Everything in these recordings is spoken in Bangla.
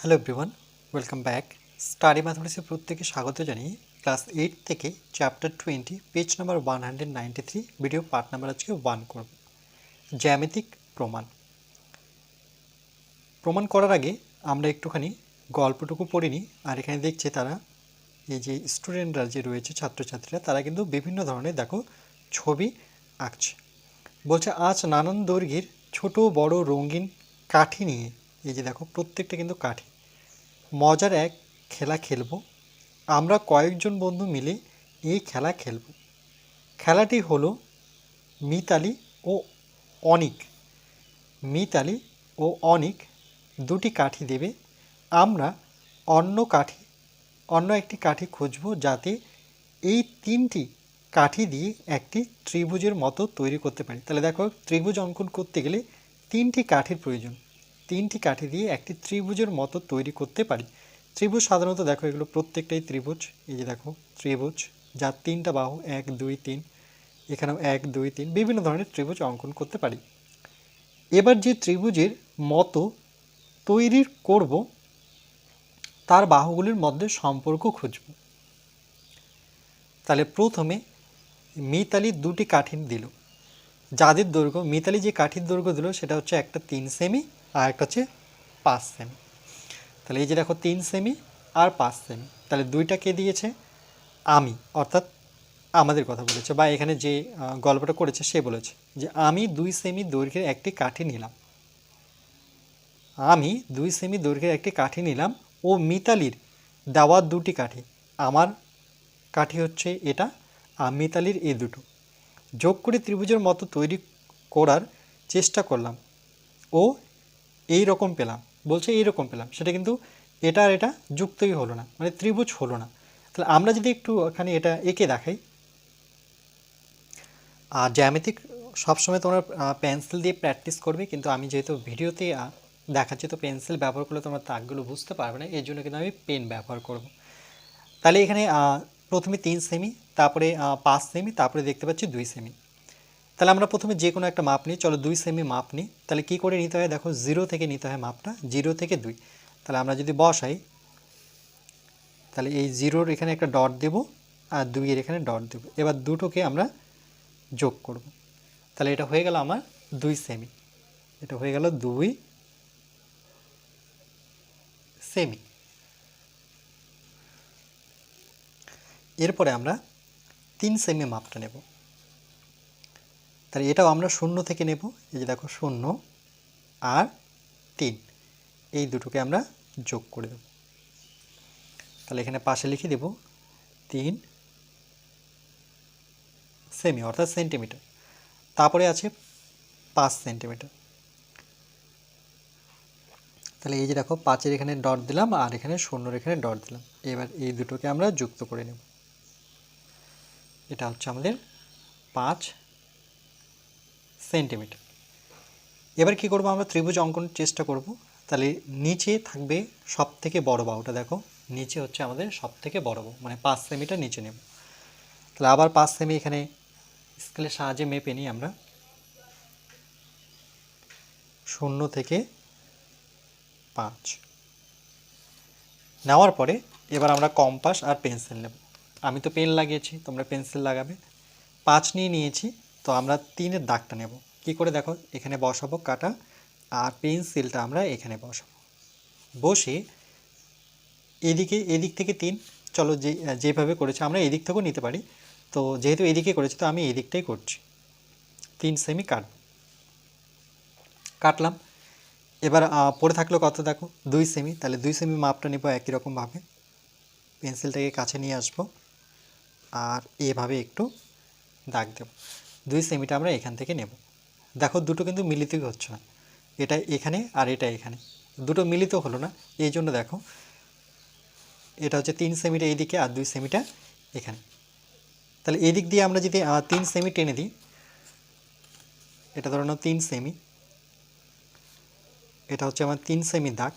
Hello everyone welcome back study ম্যাথমেটিক্সের প্রত্যেকে স্বাগত জানিয়ে ক্লাস এইট থেকে chapter twenty page number one hundred ninety three video part number আজকে ওয়ান করব। জ্যামিতিক প্রমাণ। প্রমাণ করার আগে আমরা একটুখানি গল্পটুকু পড়িনি, আর এখানে দেখছি তারা, এই যে স্টুডেন্টরা যে রয়েছে, ছাত্রছাত্রীরা, তারা কিন্তু বিভিন্ন ধরনের, দেখো, ছবি আঁকছে। বলছে, আজ নানান দৈর্ঘ্যের ছোট বড় রঙিন কাঠি নিয়ে এই যে দেখো, প্রত্যেকটা কিন্তু কাঠি। মজার এক খেলা খেলব। আমরা কয়েকজন বন্ধু মিলে এই খেলা খেলব। খেলাটি হলো মিতালি ও অনিক। মিতালি ও অনিক দুটি কাঠি দেবে। আমরা অন্য কাঠি, অন্য একটি কাঠি খুঁজব যাতে এই তিনটি কাঠি দিয়ে একটি ত্রিভুজের মতো তৈরি করতে পারি। তাহলে দেখো, ত্রিভুজ অঙ্কন করতে গেলে তিনটি কাঠির প্রয়োজন। তিনটি কাঠি দিয়ে একটি ত্রিভুজের মতো তৈরি করতে পারি। ত্রিভুজ সাধারণত দেখো এগুলো প্রত্যেকটাই ত্রিভুজ। এই যে দেখো, ত্রিভুজ, যার তিনটা বাহু, এক, দুই, তিন, এখানেও এক, দুই, তিন, বিভিন্ন ধরনের ত্রিভুজ অঙ্কন করতে পারি। এবার যে ত্রিভুজের মতো তৈরি করব, তার বাহুগুলির মধ্যে সম্পর্ক খুঁজব। তাহলে প্রথমে মিতালি দুটি কাঠিন দিল। যাদের দৈর্ঘ্য, মিতালি যে কাঠির দৈর্ঘ্য দিল, সেটা হচ্ছে একটা তিন সেমি আর একটা হচ্ছে পাঁচ সেমি। তাহলে এই যে দেখো তিন সেমি আর পাঁচ সেমি, তাহলে দুইটা কে দিয়েছে? আমি, অর্থাৎ আমাদের কথা বলেছে, বা এখানে যে গল্পটা করেছে সে বলেছে যে আমি দুই সেমি দৈর্ঘ্যের একটি কাঠি নিলাম। আমি দুই সেমি দৈর্ঘ্যের একটি কাঠি নিলাম ও মিতালির দেওয়া দুটি কাঠি। আমার কাঠি হচ্ছে এটা আর মিতালির এই দুটো। যোগ করে ত্রিভুজের মতো তৈরি করার চেষ্টা করলাম। ও এই রকম পেলাম, বলছে এই রকম পেলাম, সেটা কিন্তু এটা আর এটা যুক্তই হলো না মানে ত্রিভুজ হলো না। তাহলে আমরা যদি একটু ওখানে এটা এঁকে দেখাই। আর জ্যামিতিক, সবসময় তোমরা পেন্সিল দিয়ে প্র্যাকটিস করবে, কিন্তু আমি যেহেতু ভিডিওতে দেখাচ্ছি, তো পেন্সিল ব্যবহার করলে তোমরা তাকগুলো বুঝতে পারবে না, এর জন্য কিন্তু আমি পেন ব্যবহার করব। তাহলে এখানে প্রথমে তিন সেমি, তারপরে পাঁচ সেমি, তারপরে দেখতে পাচ্ছি দুই সেমি। তাহলে আমরা প্রথমে যে কোনো একটা মাপ নিই। চলো দুই সেমি মাপ নিই। তাহলে কী করে নিতে হয়? দেখো জিরো থেকে নিতে হয় মাপটা। জিরো থেকে দুই। তাহলে আমরা যদি বসাই, তাহলে এই জিরোর এখানে একটা ডট দেব আর দুইয়ের এখানে ডট দেব। এবার দুটোকে আমরা যোগ করব। তাহলে এটা হয়ে গেল আমার দুই সেমি এটা হয়ে গেল দুই সেমি এরপরে আমরা তিন সেমি মাপটা নেব। তাহলে এটাও আমরা শূন্য থেকে নেব। এই যে দেখো, শূন্য আর তিন। এই দুটোকে আমরা যোগ করে দেব। তাহলে এখানে পাশে লিখে দেব, তিন সেমি, অর্থাৎ সেন্টিমিটার। তারপরে আছে পাঁচ সেন্টিমিটার। তাহলে এই যে দেখো, পাঁচের এখানে ডট দিলাম আর এখানে শূন্যর এখানে ডট দিলাম। এবার এই দুটোকে আমরা যুক্ত করে নেব। এটা হচ্ছে আমাদের পাঁচ সেন্টিমিটার। এবার কি করব আমরা? ত্রিভুজ অঙ্কনের চেষ্টা করব। তাহলে নিচে থাকবে সব থেকে বড় বাহুটা, দেখো। নিচে হচ্ছে আমাদের সব থেকে বড় বাহু মানে পাঁচ সেমিটার নিচে নেব। তাহলে আবার পাঁচ সেমি এখানে স্কেলের সাহায্যে মেপে নিই আমরা। শূন্য থেকে পাঁচ। নেওয়ার পরে এবার আমরা কম্পাস আর পেন্সিল নেব। আমি তো পেন লাগিয়েছি, তোমরা পেন্সিল লাগাবে। পাঁচ নিয়ে নিয়েছি। তো আমরা তিনের দাগটা নেব। কি করে দেখো? এখানে বসাবো কাটা আর পেন্সিলটা আমরা এখানে বসাবো। বসে এদিকে, এদিক থেকে তিন। চলো যে, যেভাবে করেছে আমরা এদিক থেকেও নিতে পারি। তো যেহেতু এদিকে করেছি, তো আমি এদিকটাই করছি। তিন সেমি কাট কাটলাম। এবার পড়ে থাকল কত দেখো? দুই সেমি। তাহলে দুই সেমি মাপটা নেব একই রকমভাবে পেন্সিলটাকে কাছে নিয়ে আসব। আর এভাবে একটু দাগ দেব। দুই সেমিটা আমরা এখান থেকে নেব। দেখো দুটো কিন্তু মিলিতই হচ্ছে না। এটা এখানে আর এটা এখানে। দুটো মিলিত হলো না, এই জন্য দেখো, এটা হচ্ছে তিন সেমিটা এইদিকে আর দুই সেমিটা এখানে। তাহলে এদিক দিয়ে আমরা যদি তিন সেমি টেনে দিই, এটা ধরো তিন সেমি, এটা হচ্ছে আমার তিন সেমি দাগ,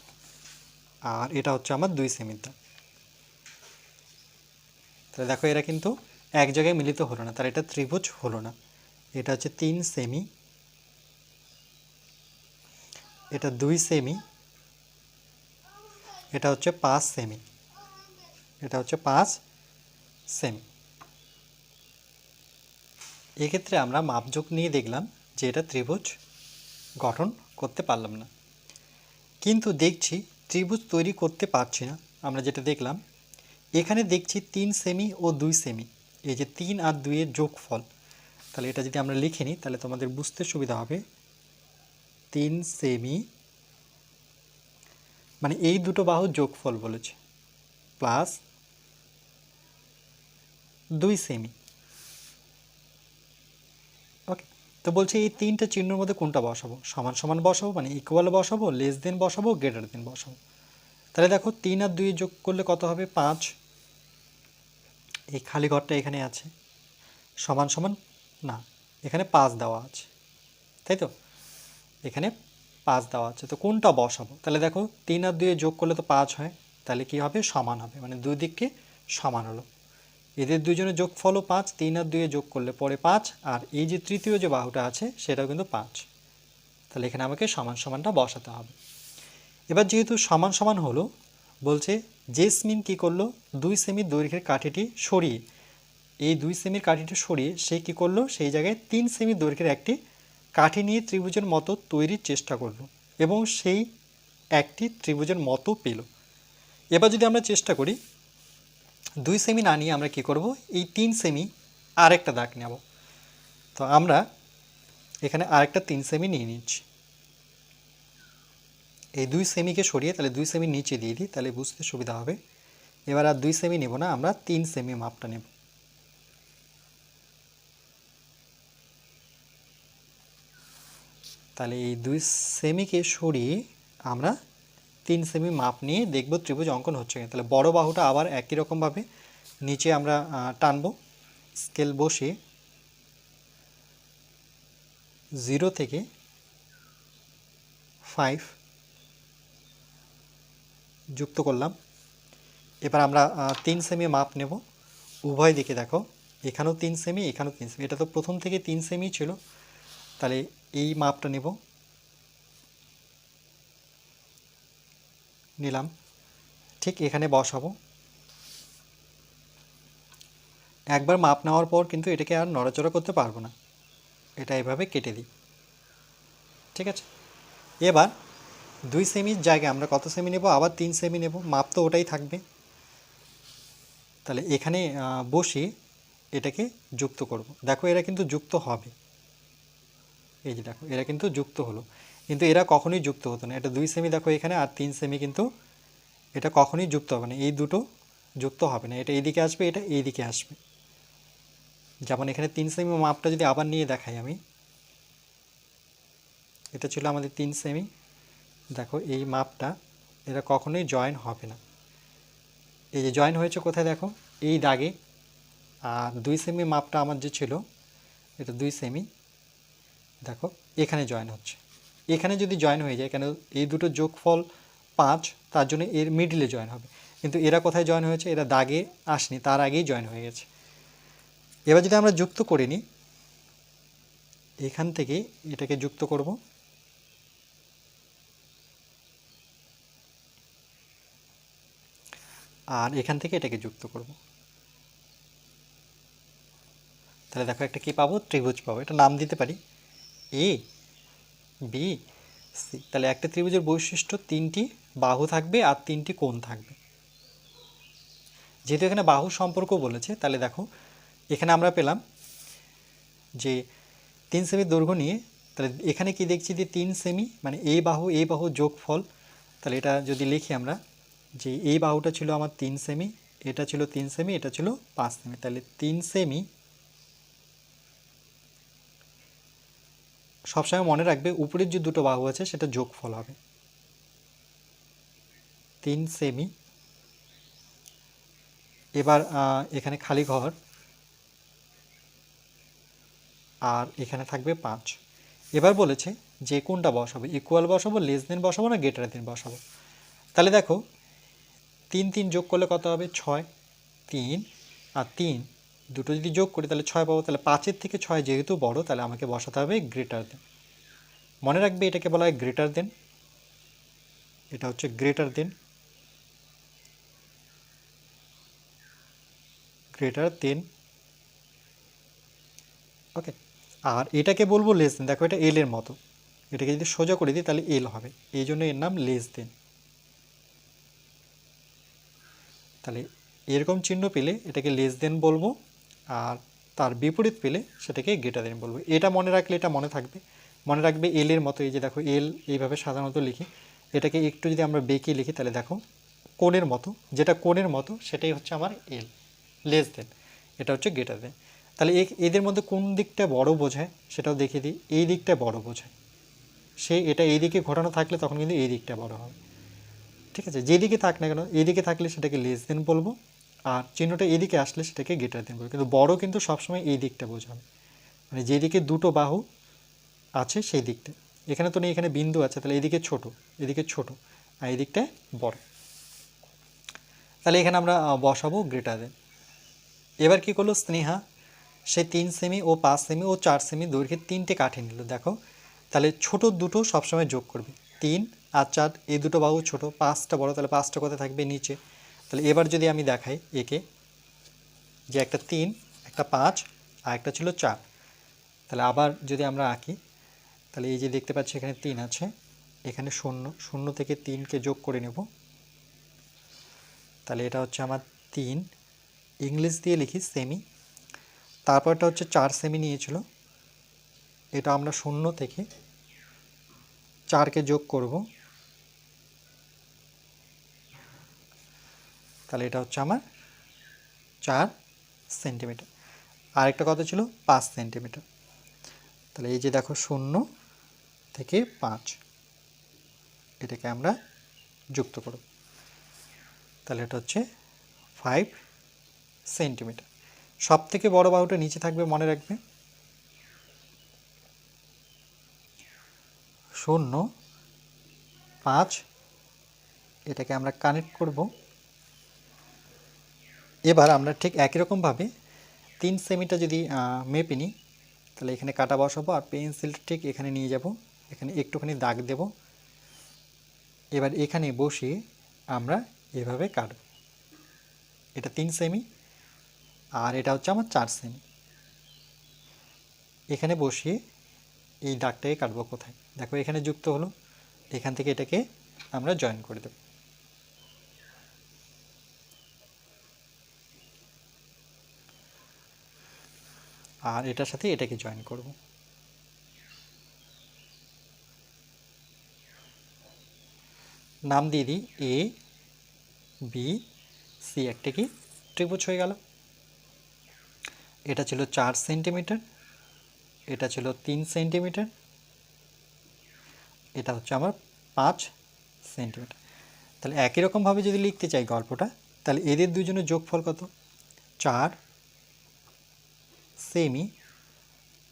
আর এটা হচ্ছে আমার দুই সেমির দাগ। তাহলে দেখো এরা কিন্তু এক জায়গায় মিলিত হলো না তার এটা ত্রিভুজ হলো না। এটা হচ্ছে তিন সেমি। এটা দুই সেমি। এটা হচ্ছে পাঁচ সেমি। এটা হচ্ছে পাঁচ সেমি। এক্ষেত্রে আমরা মাপযোগ নিয়ে দেখলাম যে এটা ত্রিভুজ গঠন করতে পারলাম না। কিন্তু দেখছি ত্রিভুজ তৈরি করতে পারছি না। আমরা যেটা দেখলাম, এখানে দেখছি তিন সেমি ও দুই সেমি। এই যে তিন আর দুইয়ের যোগফল তাহলে এটা যদি আমরা লিখে নিই, তাহলে তোমাদের বুঝতে সুবিধা হবে। তিন সেমি মানে এই দুটো বাহু যোগফল বলেছে প্লাস দুই সেমি। ওকে তো বলছে এই তিনটা চিহ্নের মধ্যে কোনটা বসাবো? সমান সমান বসাবো মানে ইকুয়াল বসাবো লেস দেন বসাবো গ্রেটার দেন বসাবো। তাহলে দেখো তিন আর দুই যোগ করলে কত হবে? পাঁচ। এই খালি ঘরটা এখানে আছে। সমান সমান না, এখানে পাঁচ দেওয়া আছে, তাই তো? এখানে পাঁচ দেওয়া আছে, তো কোনটা বসাবো? তাহলে দেখো, তিন আর দুয়ে যোগ করলে তো পাঁচ হয়, তাহলে কি হবে? সমান হবে মানে দুই দিককে সমান হলো। এদের দুজনের যোগফলও পাঁচ, তিন আর দুয়ে যোগ করলে পরে পাঁচ, আর এই যে তৃতীয় যে বাহুটা আছে, সেটাও কিন্তু পাঁচ। তাহলে এখানে আমাকে সমান সমানটা বসাতে হবে। এবার যেহেতু সমান সমান হলো, বলছে জেসমিন কি করল? দুই সেমি দৈর্ঘ্যের কাঠিটি সরিয়ে এই দুই সেমির কাঠিটি সরিয়ে সে কি করল? সেই জায়গায় তিন সেমি দৈর্ঘ্যের একটি কাঠি নিয়ে ত্রিভুজের মতো তৈরির চেষ্টা করল এবং সেই একটি ত্রিভুজের মতো পেল। এবার যদি আমরা চেষ্টা করি, দুই সেমি না নিয়ে আমরা কি করব? এই তিন সেমি আরেকটা দাগ নেব। তো আমরা এখানে আরেকটা তিন সেমি নিয়ে নিচ্ছি। এই দুই সেমিকে সরিয়ে তাহলে দুই সেমি নিচে দিয়ে দিই, তাহলে বুঝতে সুবিধা হবে। এবার আর দুই সেমি নেব না, আমরা তিন সেমি মাপটা নেব। তাহলে এই দুই সেমিকে সরিয়ে আমরা তিন সেমি মাপ নিয়ে দেখব ত্রিভুজ অঙ্কন হচ্ছে কিনা। তাহলে বড় বাহুটা আবার একই রকমভাবে নিচে আমরা টানবো। স্কেল বসিয়ে জিরো থেকে ফাইভ যুক্ত করলাম। এবার আমরা তিন সেমি মাপ নেব। উভয় দিকে দেখো, এখানেও তিন সেমি এখানেও তিন সেমি এটা তো প্রথম থেকে তিন সেমি ছিল। তাহলে এই মাপটা নেব। নিলাম। ঠিক এখানে বসাবো। একবার মাপ নেওয়ার পর কিন্তু এটাকে আর নড়াচড়া করতে পারব না। এটা এভাবে কেটে দিই। ঠিক আছে? এবার দুই সেমির জায়গায় আমরা কত সেমি নেব? আবার তিন সেমি নেব। মাপ তো ওটাই থাকবে। তাহলে এখানে বসিয়ে এটাকে যুক্ত করব। দেখো এরা কিন্তু যুক্ত হবে। এই যে দেখো, এরা কিন্তু যুক্ত হলো। কিন্তু এরা কখনোই যুক্ত হতো না। এটা দুই সেমি দেখো এখানে, আর তিন সেমি কিন্তু এটা কখনোই যুক্ত হবে না। এই দুটো যুক্ত হবে না। এটা এইদিকে আসবে, এটা এইদিকে আসবে। যেমন এখানে তিন সেমি মাপটা যদি আবার নিয়ে দেখাই আমি। এটা ছিল আমাদের তিন সেমি দেখো, এই মাপটা এটা কখনোই জয়েন হবে না। এই যে জয়েন হয়েছে কোথায় দেখো? এই দাগে। আর দুই সেমি মাপটা আমার যে ছিল, এটা দুই সেমি দেখো, এখানে জয়েন হচ্ছে। এখানে যদি জয়েন হয়ে যায়, কেন এই দুটো যোগফল পাঁচ, তার জন্য এর মিডলে জয়েন হবে। কিন্তু এরা কোথায় জয়েন হয়েছে? এরা দাগে আসনি, তার আগেই জয়েন হয়ে গেছে। এবার যদি আমরা যুক্ত করে নিই, এখান থেকে এটাকে যুক্ত করব। আর এখান থেকে এটাকে যুক্ত করব। তাহলে দেখো একটা কি পাবো? ত্রিভুজ পাবো। এটা নাম দিতে পারি। এ, বি, সি, তাহলে একটা ত্রিভুজের বৈশিষ্ট্য তিনটি বাহু থাকবে আর তিনটি কোণ থাকবে। যেহেতু এখানে বাহু সম্পর্ক বলেছে, তাহলে দেখো, এখানে আমরা পেলাম যে তিন সেমি দৈর্ঘ্য নিয়ে, তাহলে এখানে কি দেখছি যে তিন সেমি মানে এই বাহু এই বাহু যোগফল তাহলে এটা যদি লিখি আমরা যে এই বাহুটা ছিল আমার তিন সেমি, এটা ছিল তিন সেমি, এটা ছিল পাঁচ সেমি, তাহলে তিন সেমি সবসময় মনে রাখবে, উপরের যে দুটো বাহু আছে, সেটা যোগফল হবে। তিন সেমি এবার এখানে খালি ঘর। আর এখানে থাকবে পাঁচ। এবার বলেছে যে কোনটা বসাবো? ইকুয়াল বসাবো লেস দেন বসাবো না গেটার দেন বসাবো? তাহলে দেখো, তিন তিন যোগ করলে কত হবে? ছয়। তিন। আর তিন দুটো যদি যোগ করি, তাহলে ছয় পাবো, তাহলে পাঁচের থেকে ছয় যেহেতু বড়, তাহলে আমাকে বসাতে হবে গ্রেটার দেন মনে রাখবে এটাকে বলা হয় গ্রেটার দেন এটা হচ্ছে গ্রেটার দেন গ্রেটার দেন ওকে আর এটাকে বলব লেস দেন দেখো এটা এলের মতো। এটাকে যদি সোজা করে দিই, তাহলে এল হবে। এই জন্য এর নাম লেস দেন তাহলে এরকম চিহ্ন পেলে এটাকে লেস দেন বলব। আর তার বিপরীত পেলে সেটাকে গ্রেটার দেন বলব। এটা মনে রাখলে এটা মনে থাকবে। মনে রাখবে এল এর মতো এই যে দেখো এল এইভাবে সাধারণত লিখি। এটাকে একটু যদি আমরা বেঁকে লিখি, তাহলে দেখো কোণের মতো, যেটা কোণের মতো, সেটাই হচ্ছে আমার এল লেস দেন এটা হচ্ছে গ্রেটার দেন তাহলে এদের মধ্যে কোন দিকটা বড় বোঝায়, সেটাও দেখিয়ে দিই। এই দিকটা বড় বোঝায়। সে এটা এই দিকে ঘোরানো থাকলে তখন কিন্তু এই দিকটা বড় হবে। ঠিক আছে? যেদিকে থাক না কেন, এদিকে থাকলে সেটাকে লেস দেন বলব। আর চিহ্নটা এদিকে আসলে সেটাকে গ্রেটার দেন বলব কিন্তু বড় কিন্তু সবসময় এই দিকটা বোঝাবে। মানে যেদিকে দুটো বাহু আছে সেই দিকটা। এখানে তো নেই, এখানে বিন্দু আছে, তাহলে এদিকে ছোট এদিকে ছোট, আর এদিকটায় বড়। তাহলে এখানে আমরা বসাবো গ্রেটার দেন এবার কি করল স্নেহা? সে তিন সেমি ও পাঁচ সেমি ও চার সেমি দৈর্ঘ্যের তিনটে কাঠি নিল, দেখো। তাহলে ছোট দুটো সবসময় যোগ করবে। তিন আর চার, এই দুটো বাহু ছোট, পাঁচটা বড়, তাহলে পাঁচটা কোথায় থাকবে? নিচে। তাহলে এবার যদি আমি দেখাই একে যে একটা তিন, একটা পাঁচ, আর একটা ছিল চার। তাহলে আবার যদি আমরা আঁকি, তাহলে এই যে দেখতে পাচ্ছি এখানে তিন আছে, এখানে শূন্য শূন্য থেকে তিনকে যোগ করে নেব। তাহলে এটা হচ্ছে আমার তিন। ইংলিশ দিয়ে লিখি সেমি তারপরটা হচ্ছে চার সেমি নিয়েছিল। এটা আমরা শূন্য থেকে চারকে যোগ করব। তাহলে এটা হচ্ছে আমার চার সেন্টিমিটার। আরেকটা কত ছিল? পাঁচ সেন্টিমিটার। তাহলে এই যে দেখো শূন্য থেকে পাঁচ, এটাকে আমরা যুক্ত করব। তাহলে এটা হচ্ছে ফাইভ সেন্টিমিটার। সব থেকে বড় বাহুটা নিচে থাকবে মনে রাখবে। শূন্য, পাঁচ, এটাকে আমরা কানেক্ট করব। এবার আমরা ঠিক একই রকমভাবে তিন সেমিটা যদি মেপে নিই, তাহলে এখানে কাটা বসাবো আর পেন্সিল ঠিক এখানে নিয়ে যাব। এখানে একটুখানি দাগ দেব। এবার এখানে বসিয়ে আমরা এভাবে কাটব। এটা তিন সেমি আর এটা হচ্ছে আমার চার সেমি। এখানে বসিয়ে এই দাগটাকে কাটবো কোথায়? দেখো এখানে যুক্ত হলো। এখান থেকে এটাকে আমরা জয়েন করে দেব। আর এটার সাথে এটাকে জয়েন করব। নাম দিয়ে দিই এ বি সি একটা কি ত্রিভুজ হয়ে গেল। এটা ছিল চার সেন্টিমিটার, এটা ছিল তিন সেন্টিমিটার, এটা হচ্ছে আমার পাঁচ সেন্টিমিটার। তাহলে একই রকমভাবে যদি লিখতে চাই গল্পটা, তাহলে এদের দুজনের যোগফল কত? চার সেমি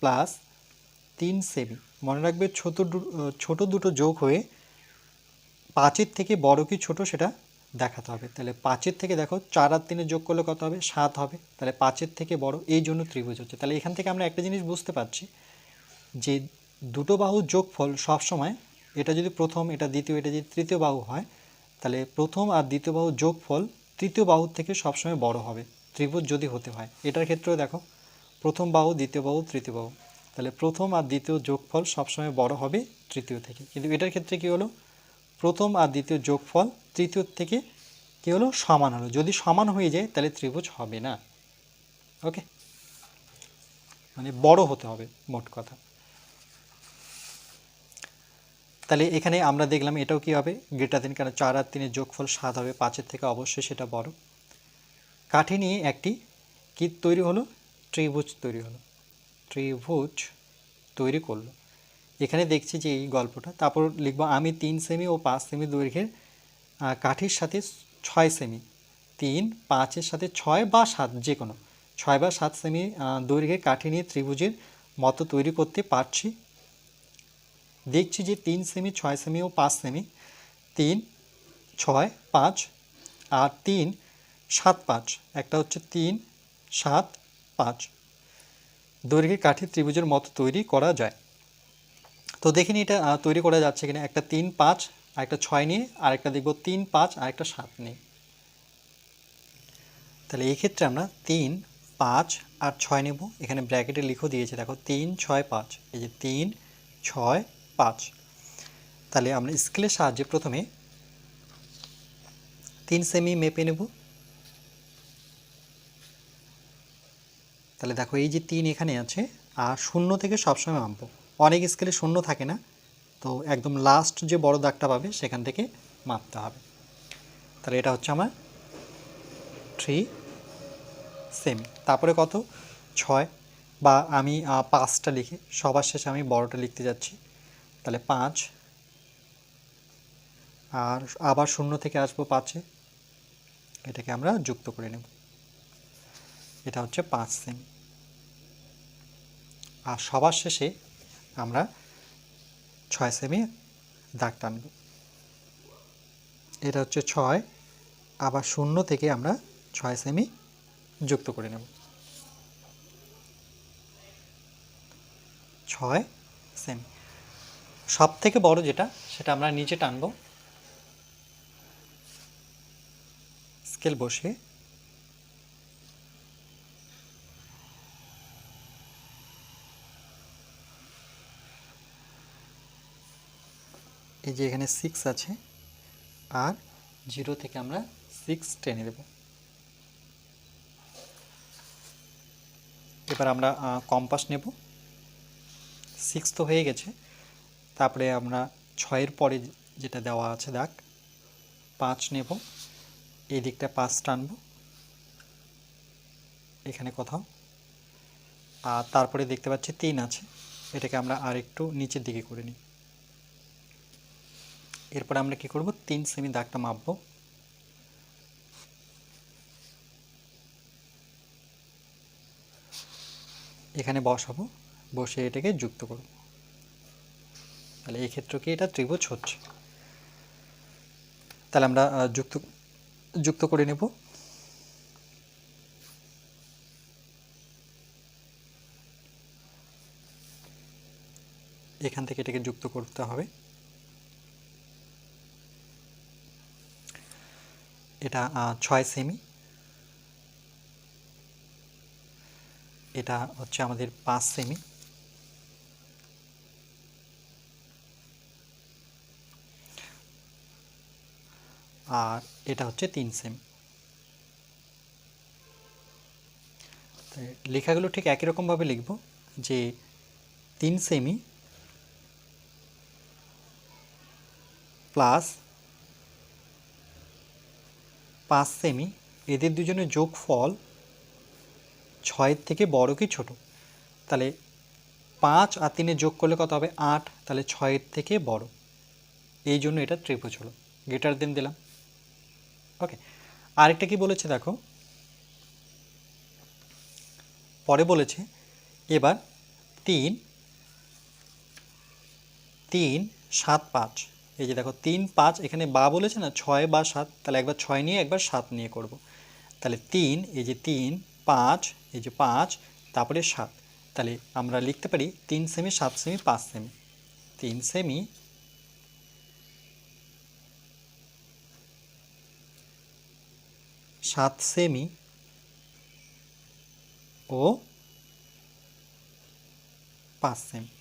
প্লাস তিন সেমি। মনে রাখবে ছোট ছোট দুটো যোগ হয়ে পাঁচের থেকে বড় কি ছোট সেটা দেখাতে হবে। তাহলে পাঁচের থেকে দেখো চার আর তিনে যোগ করলে কত হবে? সাত হবে। তাহলে পাঁচের থেকে বড়, এই জন্য ত্রিভুজ হচ্ছে। তাহলে এখান থেকে আমরা একটা জিনিস বুঝতে পারছি যে দুটো বাহুর যোগফল সবসময় এটা যদি প্রথম, এটা দ্বিতীয়, এটা যদি তৃতীয় বাহু হয়, তাহলে প্রথম আর দ্বিতীয় বাহুর যোগফল তৃতীয় বাহুর থেকে সবসময় বড় হবে। ত্রিভুজ যদি হতে হয়। এটার ক্ষেত্রেও দেখো প্রথম বাহু, দ্বিতীয় বাহু, তৃতীয় বাহু। তাহলে প্রথম আর দ্বিতীয় যোগফল সবসময় বড় হবে তৃতীয় থেকে। কিন্তু এটার ক্ষেত্রে কী হলো? প্রথম আর দ্বিতীয় যোগফল তৃতীয় থেকে কী হলো? সমান হলো। যদি সমান হয়ে যায়, তাহলে ত্রিভুজ হবে না। ওকে? মানে বড় হতে হবে, মোট কথা। তাহলে এখানে আমরা দেখলাম এটাও কি হবে? গ্রেটার দিন কারণ চার আর তিনের যোগফল সাত হবে, পাঁচের থেকে অবশ্যই সেটা বড়। কাঠি নিয়ে একটি কি তৈরি হলো। ত্রিভুজ তৈরি হলো। ত্রিভুজ তৈরি করল। এখানে দেখছি যে এই গল্পটা, তারপর লিখব, আমি তিন সেমি ও পাঁচ সেমি দৈর্ঘ্যের কাঠির সাথে ছয় সেমি তিন, পাঁচের সাথে ছয় বা সাত যে কোনো ছয় বা সাত সেমি দৈর্ঘ্যের কাঠি নিয়ে ত্রিভুজের মতো তৈরি করতে পারছি। দেখছি যে তিন সেমি ছয় সেমি ও পাঁচ সেমি তিন, ছয়, পাঁচ, আর তিন, সাত, পাঁচ। একটা হচ্ছে তিন, সাত পাঁচ। দৈর্ঘ্যে কাঠি ত্রিভুজের মতো তৈরি করা যায়। তো দেখিনি এটা তৈরি করা যাচ্ছে কিনা। একটা তিন পাঁচ আর একটা ছয় নিয়ে আর একটা দেখব তিন পাঁচ আর একটা সাত নিয়ে। তাহলে এই ক্ষেত্রে আমরা তিন, পাঁচ আর ছয় নেব। এখানে ব্র্যাকেটে লিখো দিয়েছে, দেখো তিন, ছয়, পাঁচ। এই যে তিন, ছয়, পাঁচ। তাহলে আমরা স্কেলের সাহায্যে প্রথমে তিন সেমি মেপে নেব। তাহলে দেখো এই যে তিন এখানে আছে, আর শূন্য থেকে সবসময় মাপবো। অনেক স্কেলে শূন্য থাকে না, তো একদম লাস্ট যে বড় দাগটা পাবে সেখান থেকে মাপতে হবে। তাহলে এটা হচ্ছে আমার থ্রি সেমি তারপরে কত? ছয়। বা আমি পাঁচটা লিখি, সবার শেষে আমি বড়টা লিখতে যাচ্ছি। তাহলে পাঁচ। আর আবার শূন্য থেকে আসব পাঁচে, এটাকে আমরা যুক্ত করে নেব। এটা হচ্ছে পাঁচ সেমি আর সবার শেষে আমরা ছয় সেমি দাগ টানব। এটা হচ্ছে ছয়, আবার শূন্য থেকে আমরা ছয় সেমি যুক্ত করে নেব। ছয় সেমি। সব থেকে বড় যেটা, সেটা আমরা নিচে টানবো। স্কেল বসিয়ে এই যে এখানে সিক্স আছে, আর জিরো থেকে আমরা সিক্স টেনে দেব এবার আমরা কম্পাস নেব। সিক্স তো হয়ে গেছে। তারপরে আমরা ছয়ের পরে যেটা দেওয়া আছে দাগ পাঁচ নেব। এই দিকটা পাঁচ টানবো। এখানে কোথাও। আর তারপরে দেখতে পাচ্ছি তিন আছে। এটাকে আমরা আর একটু নিচের দিকে করে নিই। এরপর আমরা কি করব? তিন সেমি দাগটা মাপবো এখানে বসাবো বসে এটাকে যুক্ত করব। তাহলে এই ক্ষেত্রে কি? এটা ত্রিভুজ হচ্ছে। তাহলে আমরা যুক্ত যুক্ত করে নেব। এখান থেকে এটাকে যুক্ত করতে হবে। এটা ছয় সেমি এটা হচ্ছে আমাদের পাঁচ সেমি আর এটা হচ্ছে তিন সেমি লেখাগুলো ঠিক একই রকমভাবে লিখব, যে তিন সেমি প্লাস পাঁচ সেমি, এদের দুজনের যোগফল ছয়ের থেকে বড় কি ছোট? তাহলে পাঁচ আর তিনের যোগ করলে কত হবে? আট, তাহলে ছয়ের থেকে বড়। এই জন্য এটা ত্রিভুজ হলো গেটার দেন দিলাম। ওকে আরেকটা কি বলেছে দেখো? পরে বলেছে, এবার তিন তিন, সাত, পাঁচ। এই যে দেখো, তিন, পাঁচ, এখানে বা বলেছে না, ছয় বা সাত, তাহলে একবার ছয় নিয়ে, একবার সাত নিয়ে করব। তাহলে তিন, এই যে তিন, পাঁচ, এই যে পাঁচ, তারপরে সাত। তাহলে আমরা লিখতে পারি তিন সেমি, সাত সেমি, পাঁচ সেমি। তিন সেমি, সাত সেমি ও পাঁচ সেমি।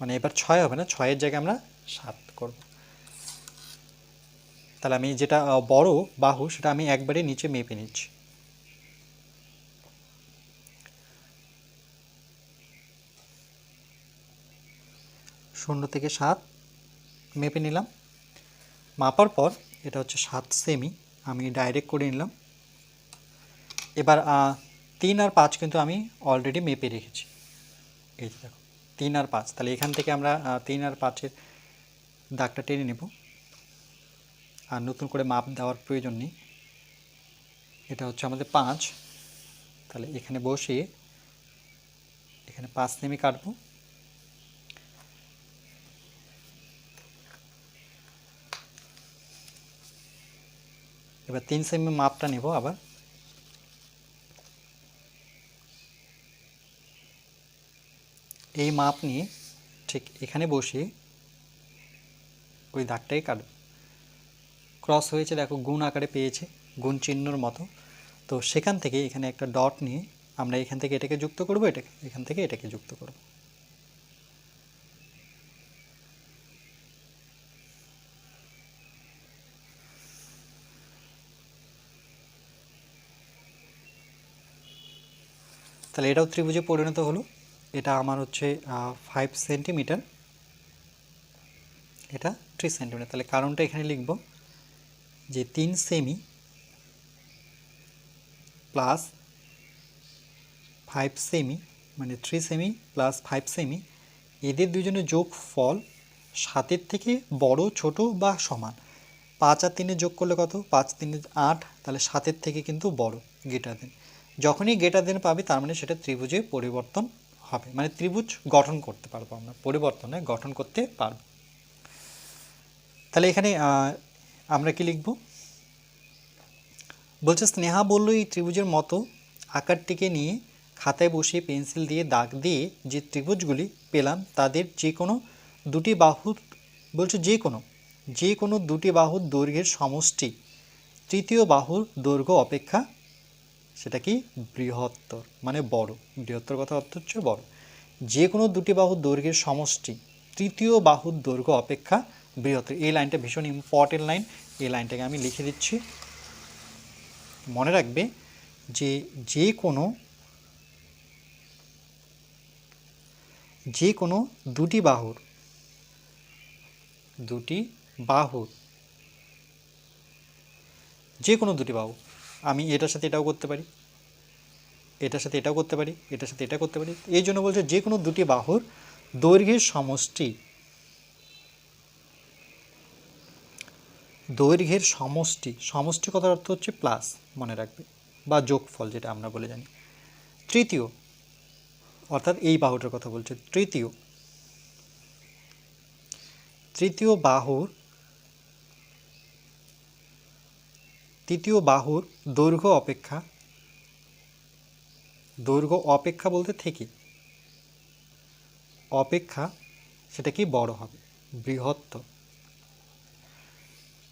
মানে এবার ছয় হবে না? ছয়ের জায়গায় আমরা সাত করব। তাহলে আমি যেটা বড় বাহু, সেটা আমি একবারে নিচে মেপে নিচ্ছি। শূন্য থেকে সাত মেপে নিলাম। মাপার পর এটা হচ্ছে সাত সেমি আমি ডাইরেক্ট করে নিলাম। এবার তিন আর পাঁচ কিন্তু আমি অলরেডি মেপে রেখেছি। এই দেখো। তিন আর পাঁচ। তাহলে এখান থেকে আমরা তিন আর পাঁচের দাগটা টেনে নেব। আর নতুন করে মাপ দেওয়ার প্রয়োজন নেই। এটা হচ্ছে আমাদের পাঁচ। তাহলে এখানে বসিয়ে এখানে পাঁচ সেমি কাটবো। এবার তিন সেমি মাপটা নেব আবার। এই মাপ নিয়ে ঠিক এখানে বসিয়ে ওই দাগটাই কাটব। ক্রস হয়েছে দেখো, গুণ আকারে পেয়েছে, গুণ চিহ্নর মতো। তো সেখান থেকে এখানে একটা ডট নিয়ে আমরা এখান থেকে এটাকে যুক্ত করব, এটাকে এখান থেকে এটাকে যুক্ত করব। তাহলে এটাও ত্রিভুজে পরিণত হলো। এটা আমার হচ্ছে ফাইভ সেন্টিমিটার এটা থ্রি সেন্টিমিটার তাহলে কারণটা এখানে লিখব যে তিন সেমি প্লাস ফাইভ সেমি মানে three semi plus five semi এদের দুজনের যোগ ফল সাতের থেকে বড়, ছোট বা সমান। পাঁচ আর তিনে যোগ করলে কত? পাঁচ, তিনে, আট, তাহলে সাতের থেকে কিন্তু বড় গেটার দেন যখনই গেটার দেন পাবে, তার মানে সেটা ত্রিভুজে পরিবর্তন হবে। মানে ত্রিভুজ গঠন করতে পারব আমরা, পরিবর্তনে গঠন করতে পারব। তাহলে এখানে আমরা কি লিখব? বলছে, স্নেহা বলল, এই ত্রিভুজের মতো আকারটিকে নিয়ে খাতায় বসিয়ে পেন্সিল দিয়ে দাগ দিয়ে যে ত্রিভুজগুলি পেলাম, তাদের যে কোনো দুটি বাহুর বলছে, যে কোনো যে কোনো দুটি বাহুর দৈর্ঘ্যের সমষ্টি, তৃতীয় বাহুর দৈর্ঘ্য অপেক্ষা সেটা কি? বৃহত্তর মানে বড়। বৃহত্তর কথা অর্থ হচ্ছে বড়। যে কোনো দুটি বাহুর দৈর্ঘ্যের সমষ্টি, তৃতীয় বাহুর দৈর্ঘ্য অপেক্ষা বৃহত্তর। এই লাইনটা ভীষণ ইম্পর্টেন্ট লাইন এই লাইনটাকে আমি লিখে দিচ্ছি। মনে রাখবে যে যে কোনো যে কোনো দুটি বাহুর দুটি বাহুর যে কোনো দুটি বাহু আমি এটার সাথে এটাও করতে পারি, এটার সাথে এটাও করতে পারি, এটার সাথে এটা করতে পারি। এই জন্য বলছে যে কোনো দুটি বাহুর দৈর্ঘ্যের সমষ্টি দৈর্ঘ্যের সমষ্টি সমষ্টি কথার অর্থ হচ্ছে প্লাস মনে রাখবে, বা যোগফল যেটা আমরা বলে জানি। তৃতীয়, অর্থাৎ এই বাহুটার কথা বলছে, তৃতীয় তৃতীয় বাহুর তৃতীয় বাহুর দৈর্ঘ্য অপেক্ষা। দৈর্ঘ্য অপেক্ষা বলতে থেকে। অপেক্ষা সেটা কি বড় হবে? বৃহত্তর।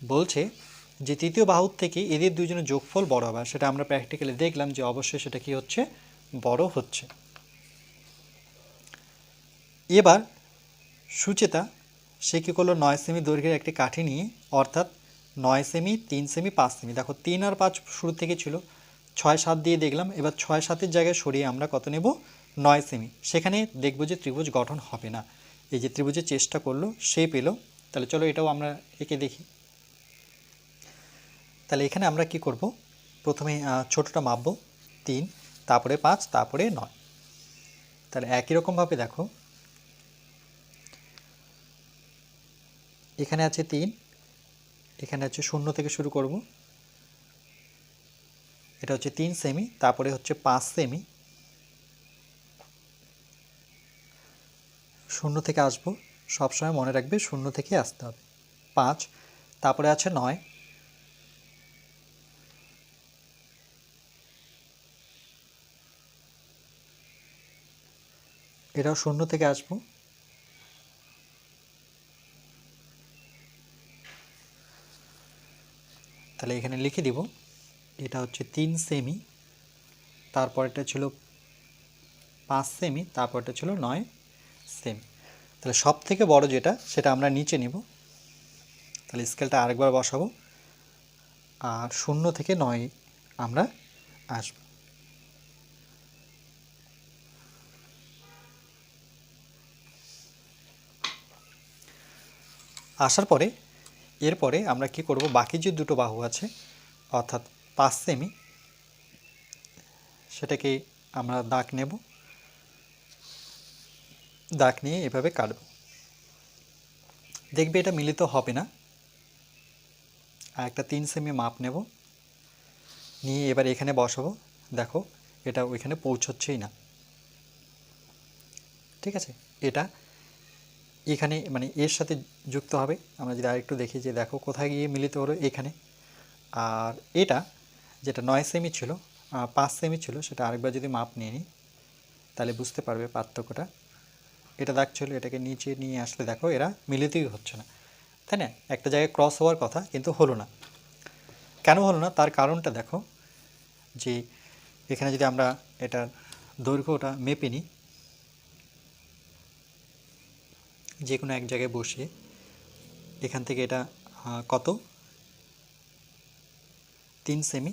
বলছে যে তৃতীয় বাহুর থেকে এদের দুজনের যোগফল বড় হবে। সেটা আমরা প্র্যাকটিক্যালি দেখলাম যে অবশ্যই সেটা কি হচ্ছে? বড় হচ্ছে। এবার সুচেতা সে কী করল? নয় সেমি দৈর্ঘ্যের একটি কাঠি নিয়ে, অর্থাৎ নয় সেমি তিন সেমি পাঁচ সেমি দেখো, তিন আর পাঁচ শুরু থেকে ছিল। ছয়, সাত দিয়ে দেখলাম। এবার ছয়, সাতের জায়গায় সরিয়ে আমরা কত নেব? নয় সেমি সেখানে দেখব যে ত্রিভুজ গঠন হবে না। এই যে ত্রিভুজের চেষ্টা করল, সে পেল। তাহলে চলো এটাও আমরা এঁকে দেখি। তাহলে এখানে আমরা কি করব? প্রথমে ছোটটা মাপবো। তিন, তারপরে পাঁচ, তারপরে নয়। তাহলে একই রকমভাবে দেখো। এখানে আছে তিন এখানে হচ্ছে শূন্য থেকে শুরু করব। এটা হচ্ছে তিন সেমি তারপরে হচ্ছে পাঁচ সেমি শূন্য থেকে আসব, সবসময় মনে রাখবে শূন্য থেকে আসতে হবে। পাঁচ, তারপরে আছে নয়। এটাও শূন্য থেকে আসব। তাহলে এখানে লিখে দিব, এটা হচ্ছে তিন সেমি তারপরটা ছিল পাঁচ সেমি তারপরটা ছিল নয় সেমি। তাহলে সব থেকে বড় যেটা, সেটা আমরা নিচে নিব। তাহলে স্কেলটা আরেকবার বসাবো। আর শূন্য থেকে নয় আমরা আসব। আসার পরে এরপরে আমরা কি করব? বাকি যে দুটো বাহু আছে, অর্থাৎ পাঁচ সেমি, সেটাকে আমরা দাগ নেব। দাগ নিয়ে এভাবে কাটব। দেখবে এটা মিলিত হবে না। আর একটা তিন সেমি মাপ নেব। নিয়ে এবার এখানে বসাবো। দেখো, এটা ওইখানে পৌঁছচ্ছেই না। ঠিক আছে? এটা এখানে মানে এর সাথে যুক্ত হবে। আমরা যদি আরেকটু দেখি যে দেখো কোথায় গিয়ে মিলিত হলো এখানে। আর এটা যেটা নয় সেমি ছিল পাঁচ সেমি ছিল, সেটা আরেকবার যদি মাপ নিয়ে নিই, তাহলে বুঝতে পারবে পার্থক্যটা। এটা দাগ ছিল এটাকে নিচে নিয়ে আসলে দেখো, এরা মিলিতই হচ্ছে না। তাই না? একটা জায়গায় ক্রস হওয়ার কথা, কিন্তু হলো না। কেন হলো না? তার কারণটা দেখো যে এখানে যদি আমরা এটার দৈর্ঘ্যটা মেপে নিই যে কোনো এক জায়গায় বসিয়ে এখান থেকে এটা কত? তিন সেমি।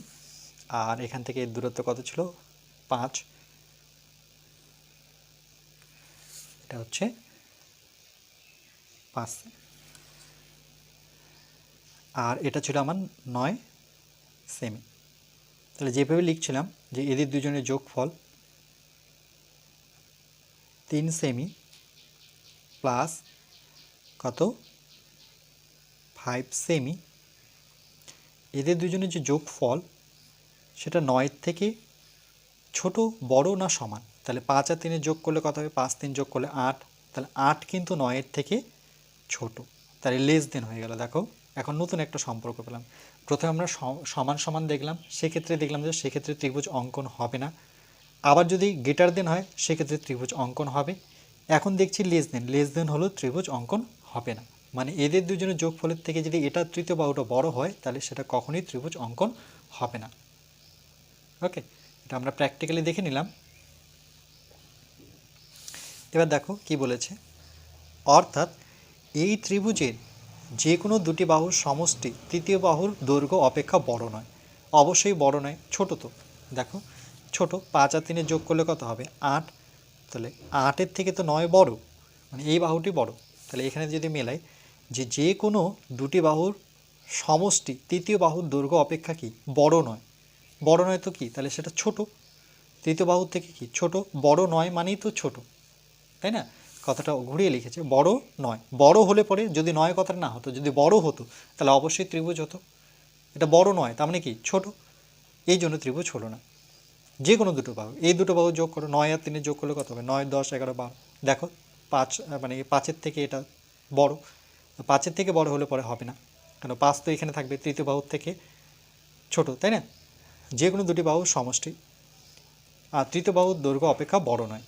আর এখান থেকে দূরত্ব কত ছিল? পাঁচ। এটা হচ্ছে পাঁচ। আর এটা ছিল আমার নয় সেমি। তাহলে যেভাবে লিখছিলাম যে এদের দুজনের যোগফল তিন সেমি প্লাস কত? ফাইভ সেমি এদের দুজনের যে যোগফল, সেটা নয়ের থেকে ছোট, বড় না সমান? তাহলে পাঁচ আর তিনের যোগ করলে কত হবে? পাঁচ তিন যোগ করলে আট। তাহলে আট কিন্তু নয়ের থেকে ছোট। তাহলে লেস দেন হয়ে গেল। দেখো, এখন নতুন একটা সম্পর্ক পেলাম। প্রথমে আমরা সমান সমান দেখলাম। সেক্ষেত্রে দেখলাম যে সেক্ষেত্রে ত্রিভুজ অঙ্কন হবে না। আবার যদি গেটার দেন হয়, সেক্ষেত্রে ত্রিভুজ অঙ্কন হবে। এখন দেখছি লেস দেন লেস দেন হলো ত্রিভুজ অঙ্কন হবে না। মানে এদের দুজনের যোগফলের থেকে যদি এটা তৃতীয় বাহুটা বড় হয়, তাহলে সেটা কখনোই ত্রিভুজ অঙ্কন হবে না। ওকে এটা আমরা প্র্যাকটিক্যালি দেখে নিলাম। এবার দেখো কি বলেছে। অর্থাৎ এই ত্রিভুজের যে কোনো দুটি বাহুর সমষ্টি তৃতীয় বাহুর দৈর্ঘ্য অপেক্ষা বড় নয়। অবশ্যই বড় নয়, ছোট তো। দেখো, ছোট পাঁচ আর তিনে যোগ করলে কত হবে? আট। তাহলে আটের থেকে তো নয় বড় মানে এই বাহুটি বড়। তাহলে এখানে যদি মেলাই যে যে কোনো দুটি বাহুর সমষ্টি, তৃতীয় বাহুর দৈর্ঘ্য অপেক্ষা কি? বড় নয়। বড় নয় তো কি? তাহলে সেটা ছোট। তৃতীয় বাহুর থেকে কি? ছোট। বড় নয় মানেই তো ছোট। তাই না? কথাটা ঘুরিয়ে লিখেছে, বড় নয়। বড় হলে পরে যদি নয় কথাটা না হতো, যদি বড় হতো, তাহলে অবশ্যই ত্রিভুজ হতো। এটা বড় নয়, তার মানে কি? ছোট। এই জন্য ত্রিভুজ হলো না। যে কোনো দুটো বাহু। এই দুটো বাহু যোগ করো, নয় আর তিনে যোগ করলে কত হবে? নয়, দশ, এগারো, বারো। দেখো, পাঁচ মানে পাঁচের থেকে এটা বড়। পাঁচের থেকে বড় হলে পরে হবে না। কেন? পাঁচ তো এখানে থাকবে, তৃতীয় বাহুর থেকে ছোট, তাই না? যে কোনো দুটি বাহু সমষ্টি। আর তৃতীয় বাহুর দৈর্ঘ্য অপেক্ষা বড় নয়।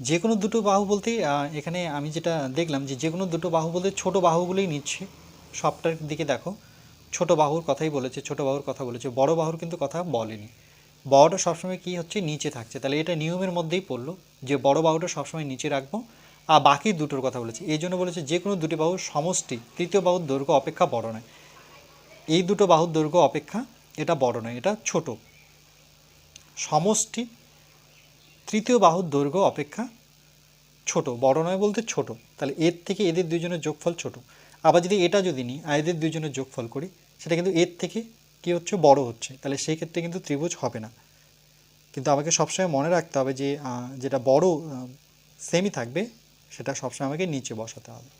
যে কোনো দুটো বাহু বলতে এখানে আমি যেটা দেখলাম যে যে কোনো দুটো বাহু বলতে ছোট বাহুগুলোই নিচ্ছে। সবটার দিকে দেখো। ছোট বাহুর কথাই বলেছে, ছোট বাহুর কথা বলেছে, বড় বাহুর কিন্তু কথা বলেনি। বড়টা সবসময় কি হচ্ছে? নিচে থাকছে। তাহলে এটা নিয়মের মধ্যেই পড়ল যে বড় বাহুটা সবসময় নিচে রাখব আর বাকি দুটোর কথা বলেছে। এই জন্য বলেছে যে কোনো দুটি বাহুর সমষ্টি, তৃতীয় বাহুর দৈর্ঘ্য অপেক্ষা বড় নয়। এই দুটো বাহুর দৈর্ঘ্য অপেক্ষা এটা বড় নয়, এটা ছোট। সমষ্টি, তৃতীয় বাহুর দৈর্ঘ্য অপেক্ষা ছোট, বড় নয় বলতে ছোট। তাহলে এর থেকে এদের দুজনের যোগফল ছোট। আবার যদি এটা যদি নিই, আর এদের দুজনের যোগফল করি সেটা কিন্তু এর থেকে কি হচ্ছে, বড় হচ্ছে। তাহলে সেই ক্ষেত্রে কিন্তু ত্রিভুজ হবে না। কিন্তু আমাকে সবসময় মনে রাখতে হবে যে যেটা বড় সেমি থাকবে, সেটা সবসময় আমাকে নিচে বসাতে হবে।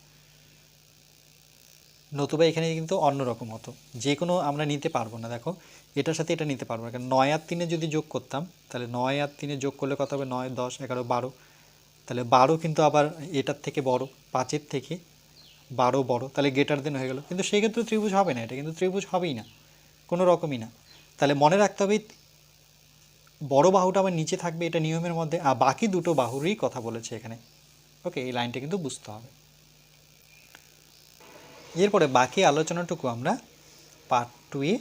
নতুবা এখানে কিন্তু অন্যরকম হতো। যে কোনো আমরা নিতে পারব না, দেখো। এটার সাথে এটা নিতে পারব না। কারণ নয় আর তিনে যদি যোগ করতাম, তাহলে নয় আর তিনে যোগ করলে কত হবে? নয়, দশ, এগারো, বারো। তাহলে বারো কিন্তু আবার এটার থেকে বড়, পাঁচের থেকে বারো বড়, তাহলে গেটার দেন হয়ে গেল। কিন্তু সেই ক্ষেত্রে ত্রিভুজ হবে না, এটা কিন্তু ত্রিভুজ হবেই না, কোনো রকমই না। তাহলে মনে রাখতে হবে, বড় বাহুটা আমার নিচে থাকবে, এটা নিয়মের মধ্যে, আর বাকি দুটো বাহুরই কথা বলেছে এখানে। ওকে, এই লাইনটা কিন্তু বুঝতে হবে। এরপরে বাকি আলোচনাটুকু আমরা পার্ট টু এ